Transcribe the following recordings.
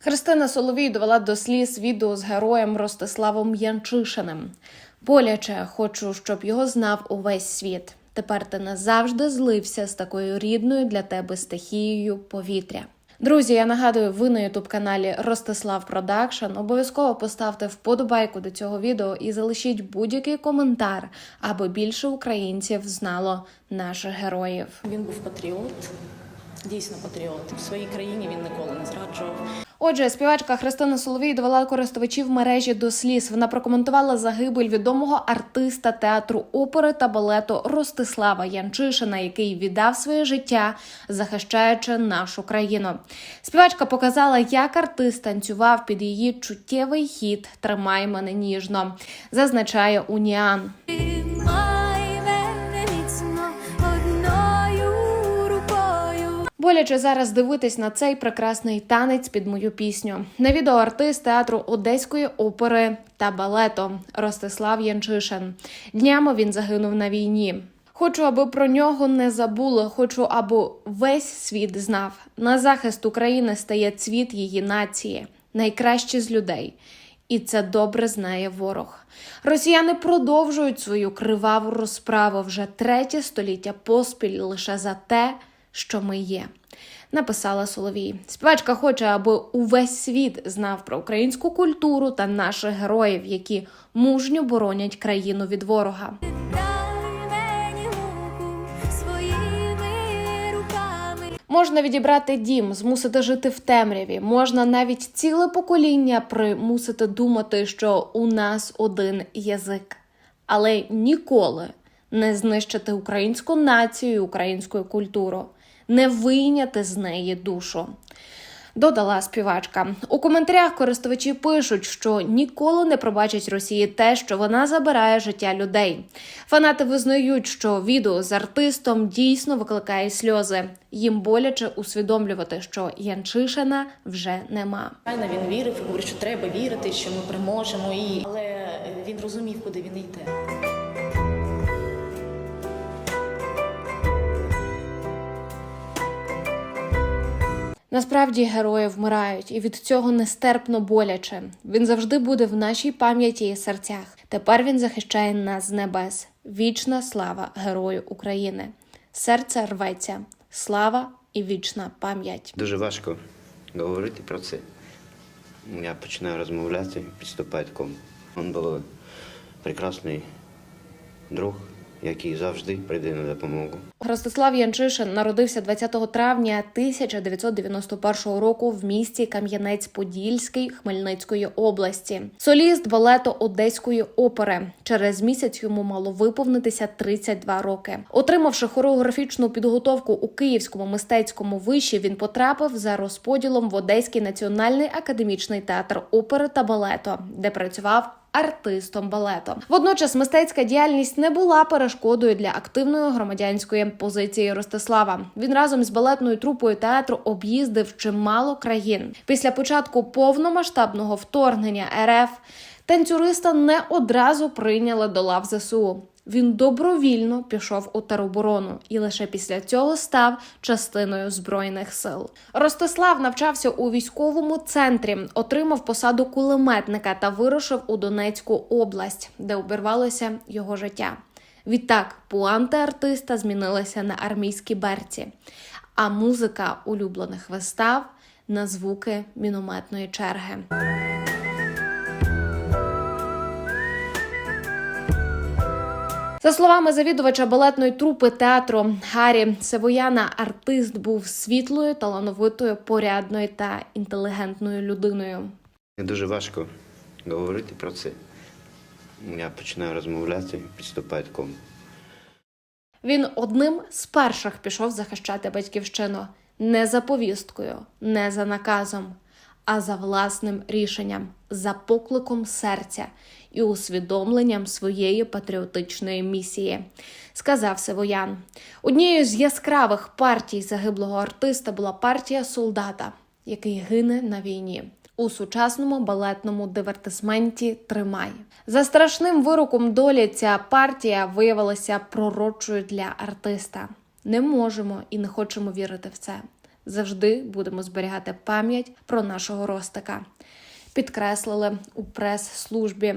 Христина Соловій довела до сліз відео з героєм Ростиславом Янчишиним. Боляче хочу, щоб його знав увесь світ. Тепер ти назавжди злився з такою рідною для тебе стихією повітря. Друзі, я нагадую, ви на ютуб каналі Ростислав Продакшн. Обов'язково поставте вподобайку до цього відео і залишіть будь-який коментар, аби більше українців знало наших героїв. Він був патріот, дійсно патріот. В своїй країні він ніколи не зраджував. Отже, співачка Христина Соловій довела користувачів мережі до сліз. Вона прокоментувала загибель відомого артиста театру опери та балету Ростислава Янчишина, який віддав своє життя, захищаючи нашу країну. Співачка показала, як артист танцював під її чуттєвий хіт Тримай мене ніжно, зазначає Уніан. Боляче зараз дивитись на цей прекрасний танець під мою пісню. На відео артист театру Одеської опери та балету Ростислав Янчишин. Днями він загинув на війні. Хочу, аби про нього не забули. Хочу, аби весь світ знав. На захист України стає цвіт її нації, найкращі з людей. І це добре знає ворог. Росіяни продовжують свою криваву розправу вже третє століття поспіль лише за те, що ми є. Написала Соловій. Співачка хоче, аби увесь світ знав про українську культуру та наших героїв, які мужньо боронять країну від ворога. Можна відібрати дім, змусити жити в темряві. Можна навіть ціле покоління примусити думати, що у нас один язик, але ніколи не знищити українську націю, і українську культуру, не вийняти з неї душу. Додала співачка. У коментарях користувачі пишуть, що ніколи не пробачать Росії те, що вона забирає життя людей. Фанати визнають, що відео з артистом дійсно викликає сльози. Їм боляче усвідомлювати, що Янчишина вже нема. Звичайно, він вірив, говорив, що треба вірити, що ми переможемо. І... Але він розумів, куди він йде. Насправді герої вмирають, і від цього нестерпно боляче. Він завжди буде в нашій пам'яті і серцях. Тепер він захищає нас з небес. Вічна слава герою України. Серце рветься, слава і вічна пам'ять. Дуже важко говорити про це. Я починаю розмовляти, підступає ком. Він був прекрасний друг, який завжди прийде на допомогу. Ростислав Янчишин народився 20 травня 1991 року в місті Кам'янець-Подільський Хмельницької області. Соліст балету Одеської опери. Через місяць йому мало виповнитися 32 роки. Отримавши хореографічну підготовку у Київському мистецькому виші, він потрапив за розподілом в Одеський національний академічний театр опери та балету, де працював артистом балету. Водночас мистецька діяльність не була перешкодою для активної громадянської позиції Ростислава. Він разом з балетною трупою театру об'їздив чимало країн. Після початку повномасштабного вторгнення РФ танцюриста не одразу прийняли до лав ЗСУ. Він добровільно пішов у тероборону і лише після цього став частиною збройних сил. Ростислав навчався у військовому центрі, отримав посаду кулеметника та вирушив у Донецьку область, де обірвалося його життя. Відтак пуанти артиста змінилися на армійські берці, а музика улюблених вистав на звуки мінометної черги. За словами завідувача балетної трупи театру Гаррі Севояна, артист був світлою, талановитою, порядною та інтелігентною людиною. Дуже важко говорити про це. Я починаю розмовляти, підступає ком. Він одним з перших пішов захищати батьківщину не за повісткою, не за наказом, а за власним рішенням, за покликом серця і усвідомленням своєї патріотичної місії, сказав Сивоян. Однією з яскравих партій загиблого артиста була партія солдата, який гине на війні. у сучасному балетному дивертисменті Тримай. За страшним вироком долі ця партія виявилася пророчою для артиста. Не можемо і не хочемо вірити в це. Завжди будемо зберігати пам'ять про нашого Ростика. Підкреслили у прес-службі.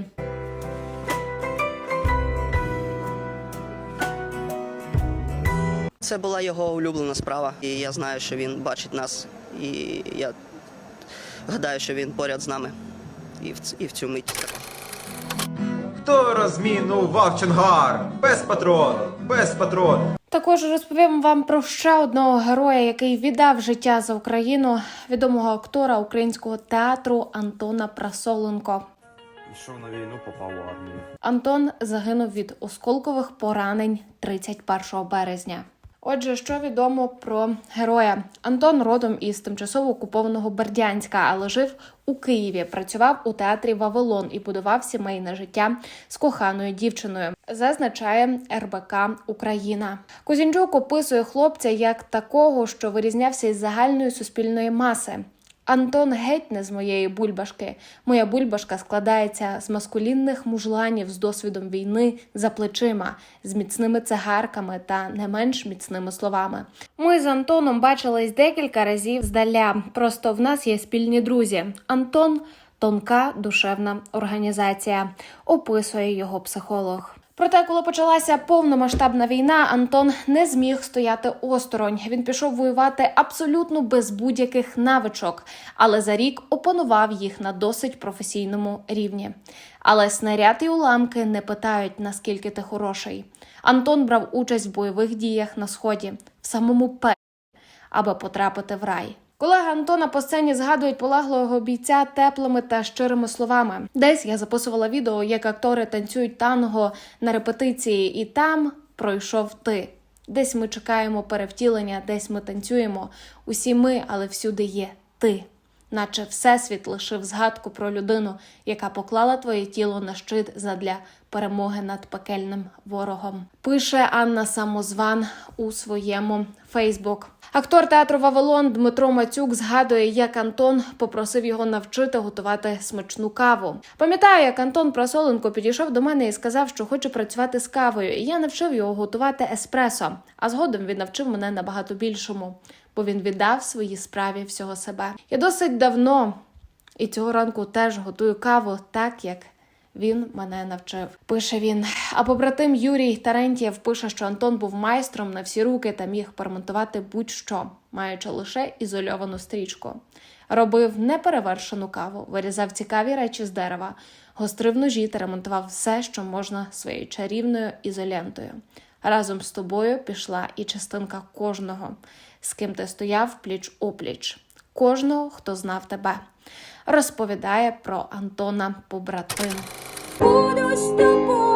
Це була його улюблена справа, і я знаю, що він бачить нас, і я гадаю, що він поряд з нами і в, і в цю мить. Хто розмінував Чонгар? Без патрон, без патрон. Також розповім вам про ще одного героя, який віддав життя за Україну, відомого актора українського театру Антона Прасоленко. Йшов на війну, попав в армію. Антон загинув від осколкових поранень 31 березня. Отже, що відомо про героя? Антон родом із тимчасово окупованого Бердянська, але жив у Києві. Працював у театрі Вавилон і будував сімейне життя з коханою дівчиною. Зазначає РБК Україна. Кузінчук описує хлопця як такого, що вирізнявся із загальної суспільної маси. Антон геть не з моєї бульбашки. Моя бульбашка складається з маскулінних мужланів з досвідом війни за плечима, з міцними цигарками та не менш міцними словами. Ми з Антоном бачились декілька разів здаля. Просто в нас є спільні друзі. Антон тонка душевна організація, описує його психолог. Проте, коли почалася повномасштабна війна, Антон не зміг стояти осторонь. Він пішов воювати абсолютно без будь-яких навичок, але за рік опанував їх на досить професійному рівні. Але снаряд і уламки не питають, наскільки ти хороший. Антон брав участь в бойових діях на сході, в самому пе аби потрапити в рай. Колеги Антона по сцені згадують полаглого бійця теплими та щирими словами. Десь я записувала відео, як актори танцюють танго на репетиції, і там пройшов ти. Десь ми чекаємо перевтілення, десь ми танцюємо. Усі ми, але всюди є ти. Наче всесвіт лишив згадку про людину, яка поклала твоє тіло на щит задля перемоги над пекельним ворогом. Пише Анна Самозван у своєму Фейсбук. Актор театру Вавилон Дмитро Мацюк згадує, як Антон попросив його навчити готувати смачну каву. Пам'ятаю, як Антон Просоленко підійшов до мене і сказав, що хоче працювати з кавою. І я навчив його готувати еспресо. А згодом він навчив мене набагато більшому, бо він віддав своїй справі всього себе. Я досить давно і цього ранку теж готую каву так, як він мене навчив. Пише він. А побратим Юрій Тарентєв пише, що Антон був майстром на всі руки та міг перемонтувати будь-що, маючи лише ізольовану стрічку. Робив неперевершену каву, вирізав цікаві речі з дерева, гострив ножі та ремонтував все, що можна своєю чарівною ізолентою. Разом з тобою пішла і частинка кожного, з ким ти стояв пліч опліч, кожного, хто знав тебе. Розповідає про Антона побратим. Буду з тобою